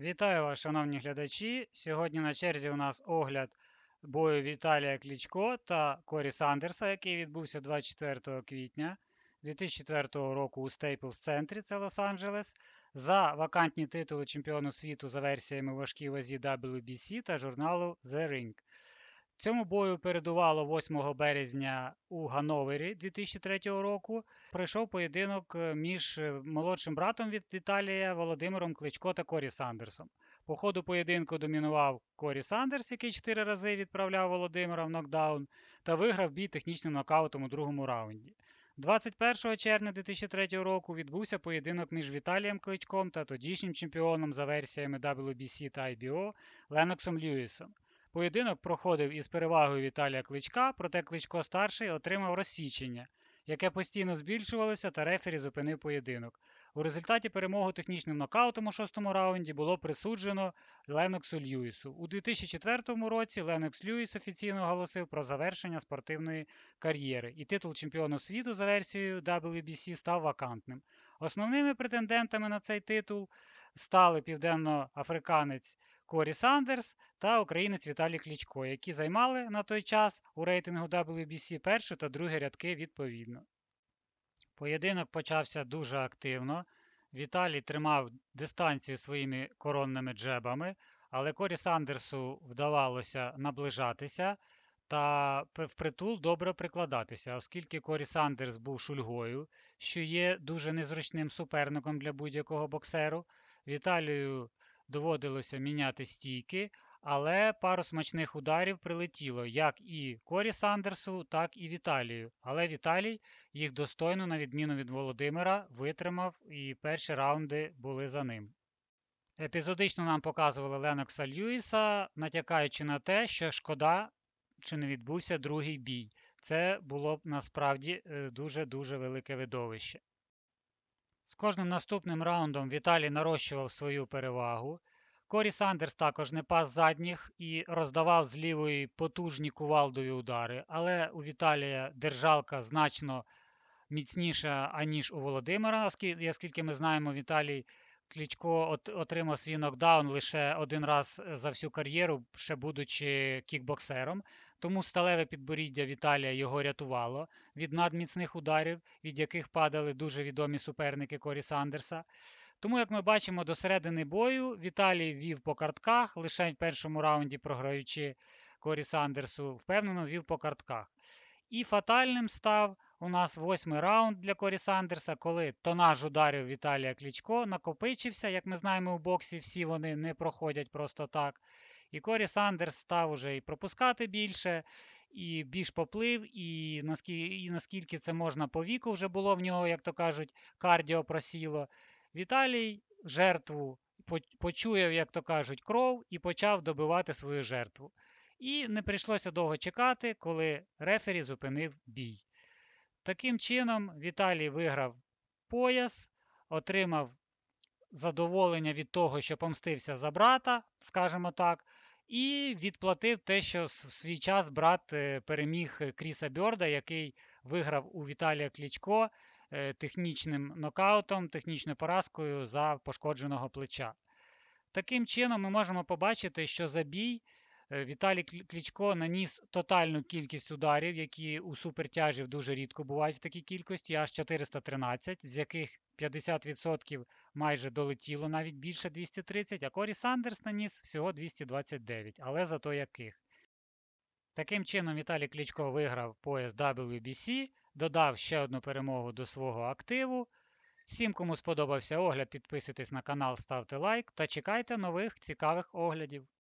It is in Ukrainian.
Вітаю вас, шановні глядачі. Сьогодні на черзі у нас огляд бою Віталія Клічко та Корі Сандерса, який відбувся 24 квітня 2004 року у Стейплс центрі, це Лос-Анджелес, за вакантні титули чемпіону світу за версіями важкій вазі WBC та журналу The Ring. Цьому бою передувало 8 березня у Гановері 2003 року. Пройшов поєдинок е, між е, молодшим братом від Віталія Володимиром Кличко та Корі Сандерсом. По ходу поєдинку домінував Корі Сандерс, який чотири рази відправляв Володимира в нокдаун, та виграв бій технічним нокаутом у другому раунді. 21 червня 2003 року відбувся поєдинок між Віталієм Кличком та тодішнім чемпіоном за версіями WBC та IBO Леноксом Льюісом. Поєдинок проходив із перевагою Віталія Кличка, проте Кличко старший отримав розсічення, яке постійно збільшувалося, та рефері зупинив поєдинок. У результаті перемогу технічним нокаутом у шостому раунді було присуджено Леноксу Льюісу. У 2004 році Ленокс Льюіс офіційно оголосив про завершення спортивної кар'єри, і титул чемпіону світу за версією WBC став вакантним. Основними претендентами на цей титул стали південноафриканець Корі Сандерс та українець Віталій Клічко, які займали на той час у рейтингу WBC перше та друге рядки відповідно. Поєдинок почався дуже активно. Віталій тримав дистанцію своїми коронними джебами, але Корі Сандерсу вдавалося наближатися та впритул добре прикладатися, оскільки Корі Сандерс був шульгою, що є дуже незручним суперником для будь-якого боксеру. Віталію доводилося міняти стійки, але пару смачних ударів прилетіло як і Корі Сандерсу, так і Віталію. Але Віталій їх достойно, на відміну від Володимира, витримав, і перші раунди були за ним. Епізодично нам показували Ленокса Льюіса, натякаючи на те, що шкода, чи не відбувся другий бій. Це було б насправді дуже-дуже велике видовище. З кожним наступним раундом Віталій нарощував свою перевагу. Корі Сандерс також не пас задніх і роздавав з лівої потужні кувалдові удари, але у Віталія держалка значно міцніша, аніж у Володимира, оскільки ми знаємо, Віталій Кличко отримав свій нокдаун лише один раз за всю кар'єру, ще будучи кікбоксером. Тому сталеве підборіддя Віталія його рятувало від надміцних ударів, від яких падали дуже відомі суперники Корі Сандерса. Тому, як ми бачимо, до середини бою Віталій вів по картках, лише в першому раунді програючи Корі Сандерсу, впевнено вів по картках. І фатальним став у нас восьмий раунд для Корі Сандерса, коли тонаж ударів Віталія Клічко накопичився. Як ми знаємо, у боксі всі вони не проходять просто так. І Корі Сандерс став уже і пропускати більше, і більш поплив, і наскільки, і наскільки це можна по віку вже було в нього, як то кажуть, кардіо просіло. Віталій жертву почуяв, як то кажуть, кров і почав добивати свою жертву. І не прийшлося довго чекати, коли рефері зупинив бій. Таким чином, Віталій виграв пояс, отримав задоволення від того, що помстився за брата, скажімо так, і відплатив те, що в свій час брат е, переміг Кріса Бьорда, який виграв у Віталія Клічко Е, технічним нокаутом, технічною поразкою за пошкодженого плеча. Таким чином, ми можемо побачити, що за бій е, Віталій Клічко наніс тотальну кількість ударів, які у супертяжів дуже рідко бувають в такій кількості, аж 413, з яких 50% майже долетіло, навіть більше 230, а Корі Сандерс наніс всього 229, але зато яких. Таким чином, Віталій Клічко виграв пояс WBC додав ще одну перемогу до свого активу. Всім, кому сподобався огляд, підписуйтесь на канал, ставте лайк та чекайте нових цікавих оглядів.